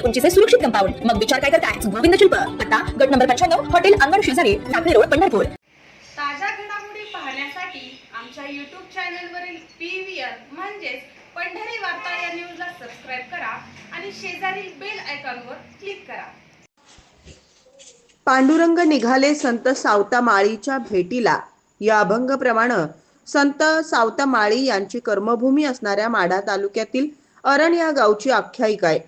फुटी उंचीचे सुरक्षित कंपाऊंड मग विचार काय करताय? गोविंद शिल्प. पत्ता गट नंबर पंच्याण्णव हॉटेल अंगण शेजारी टाकळी रोड पंढरपूर. ताज्या घडामोडी पाहण्यासाठी आमच्या यूट्यूब चॅनलवरील पी व्ही आर म्हणजेच पंढरी वार्ता या न्यूजला सबस्क्राईब करा आणि शेजारील बेल आयकॉनवर क्लिक करा. पांडुरंग निघाले संत सावता माळीच्या भेटीला. या अभंगप्रमाणे संत सावता माळी यांची कर्मभूमी असणाऱ्या माढा तालुक्यातील अरण या गावची आख्यायिका आहे.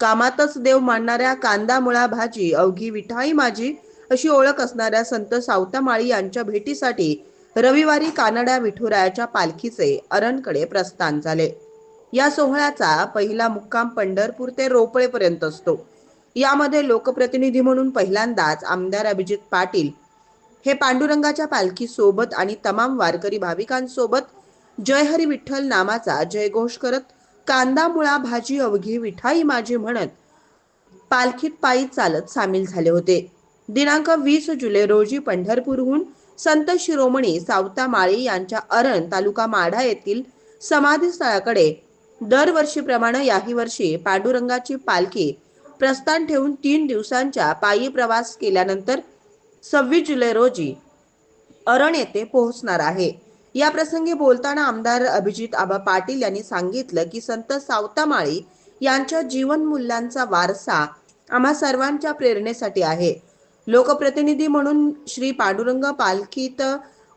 कामातच देव मानणाऱ्या कांदा मुळा भाजी अवघी विठाई माझी अशी ओळख असणाऱ्या संत सावतामाळी यांच्या भेटीसाठी रविवारी कानडा विठुरायाच्या पालखीचे अरणकडे प्रस्थान झाले. या सोहळ्याचा पहिला मुक्काम पंढरपूर ते रोपळेपर्यंत असतो. यामध्ये लोकप्रतिनिधी म्हणून पहिल्यांदाच आमदार अभिजित पाटील हे पांडुरंगाच्या पालखी सोबत आणि तमाम वारकरी भाविकांसोबत जय हरी विठ्ठल नामाचा जयघोष करत कांदा मुळा भाजी अवघी विठाई माझी म्हणत पालखीत पायी चालत सामील झाले होते. दिनांक वीस जुलै रोजी पंढरपूरहून संत शिरोमणी सावता माळी यांच्या अरण तालुका माढा येथील समाधीस्थळाकडे दरवर्षीप्रमाणे याही वर्षी पांडुरंगाची पालखी प्रस्थान ठेवून तीन दिवसांच्या पायी प्रवास केल्यानंतर सव्वीस जुलै रोजी अरण येथे पोहोचणार आहे. या प्रसंगी बोलताना आमदार अभिजित आबा पाटील यांनी सांगितलं की संत सावतामाळी यांच्या जीवन मूल्यांचा वारसा आम्हा सर्वांच्या प्रेरणेसाठी आहे. लोकप्रतिनिधी म्हणून श्री पांडुरंग पालखीत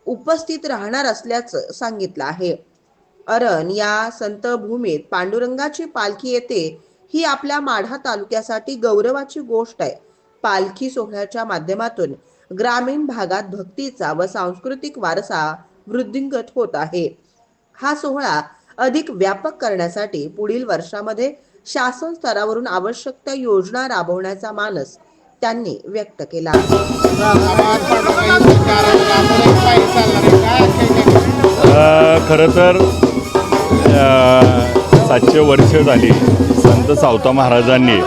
उपस्थित राहणार असल्याचं सांगितलं आहे. अरण या संत भूमीत पांडुरंगाची पालखी येते ही आपल्या माढा तालुक्यासाठी गौरवाची गोष्ट आहे. पालखी सोहळ्याच्या माध्यमातून ग्रामीण भागात भक्तीचा व सांस्कृतिक वारसा वृद्धिंगत होत आहे. हा सोहळा अधिक व्यापक करण्यासाठी पुढील वर्षामध्ये शासन स्तरावरून आवश्यक त्या योजना राबवण्याचा मानस त्यांनी व्यक्त केला. अ, खरं तर सातशे वर्ष झाली संत सावता महाराजांनी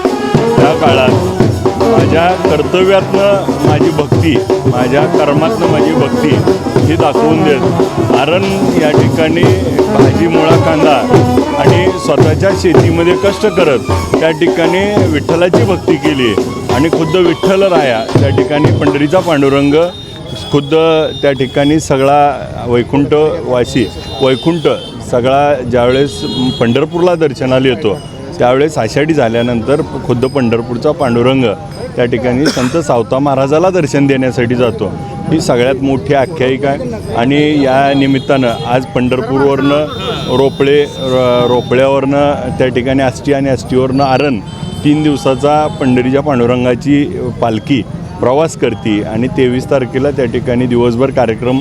त्या काळात माझ्या कर्तव्यातनं माझी भक्ती माझ्या कर्मातनं माझी भक्ती ही दाखवून देत. कारण या ठिकाणी भाजी मुळा कांदा आणि स्वतःच्या शेतीमध्ये कष्ट करत त्या ठिकाणी विठ्ठलाची भक्ती केली आणि खुद्द विठ्ठल राया त्या ठिकाणी पंढरीचा पांडुरंग खुद्द त्या ठिकाणी सगळा वैकुंठ वाशी वैकुंठ सगळा ज्यावेळेस पंढरपूरला दर्शनाला येतो त्यावेळेस आषाढी झाल्यानंतर खुद्द पंढरपूरचा पांडुरंग त्या ठिकाणी संत सावता महाराजाला दर्शन देण्यासाठी जातो. ही सगळ्यात मोठी आख्यायिका आहे. आणि या निमित्तानं आज पंढरपूरवरनं रोपळे रोपळ्यावरनं त्या ठिकाणी आष्टी आणि आष्टीवरनं आरण तीन दिवसाचा पंढरीच्या पांडुरंगाची पालखी प्रवास करते आणि तेवीस तारखेला त्या ठिकाणी दिवसभर कार्यक्रम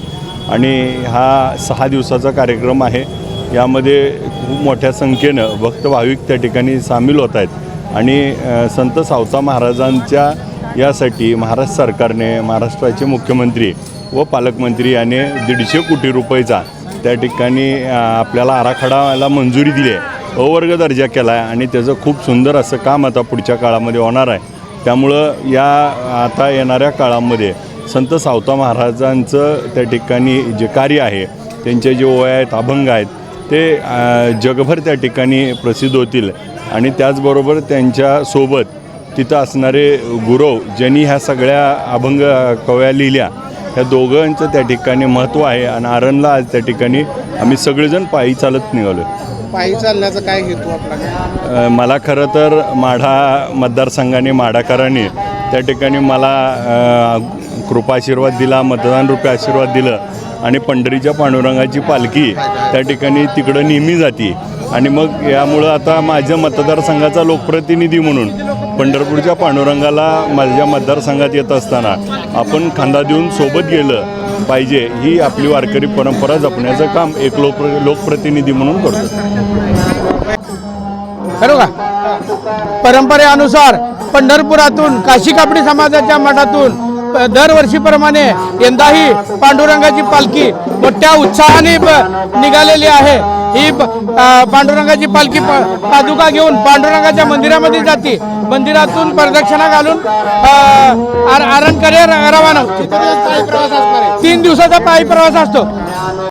आणि हा सहा दिवसाचा कार्यक्रम आहे. यामध्ये खूप मोठ्या संख्येनं भक्त भाविक त्या ठिकाणी सामील होत आहेत. आणि संत सावता महाराजांच्या यासाठी महाराष्ट्र सरकारने महाराष्ट्राचे मुख्यमंत्री व पालकमंत्री याने दीडशे कोटी रुपयेचा त्या ठिकाणी आपल्याला आराखडाला मंजुरी दिली आहे. अवर्ग दर्जा केला आहे आणि त्याचं खूप सुंदर असं काम आता पुढच्या काळामध्ये होणार आहे. त्यामुळं या आता येणाऱ्या काळामध्ये संत सावता महाराजांचं त्या ठिकाणी जे कार्य आहे त्यांचे जे ओया आहेत अभंग आहेत ते जगभर त्या ठिकाणी प्रसिद्ध होतील. आणि त्याचबरोबर त्यांच्यासोबत तिथं असणारे गुरव ज्यांनी ह्या सगळ्या अभंग कव्या लिहिल्या ह्या दोघांचं त्या ठिकाणी महत्त्व आहे. आणि आरणला आज त्या ठिकाणी आम्ही सगळेजण पायी चालत निघालो पायी चालण्याचा काय हेतू आपला मला खरं तर माढा मतदारसंघाने माढाकरांनी त्या ठिकाणी मला अ, कृपाशीर्वाद दिला मतदान रूपी आशीर्वाद दिलं. आणि पंढरीच्या पांडुरंगाची पालखी त्या ठिकाणी तिकडं नेहमी जाते. आणि मग यामुळं आता माझ्या मतदारसंघाचा लोकप्रतिनिधी म्हणून पंढरपूरच्या पांडुरंगाला माझ्या मतदारसंघात येत असताना आपण खांदा देऊन सोबत गेलं पाहिजे ही आपली वारकरी परंपरा जपण्याचं काम एक लोक लोकप्रतिनिधी म्हणून करतो. करू का? परंपरेनुसार पंढरपुरातून काशी कापडी समाजाच्या मठातून दरवर्षीप्रमाणे यंदाही पांडुरंगाची पालखी मोठ्या उत्साहाने निघालेली आहे. ही पांडुरंगाची पालखी पादुका घेऊन पांडुरंगाच्या मंदिरामध्ये जाते. मंदिरातून प्रदक्षिणा घालून आर- आरणकडे रवाना तीन दिवसाचा पायी प्रवास असतो.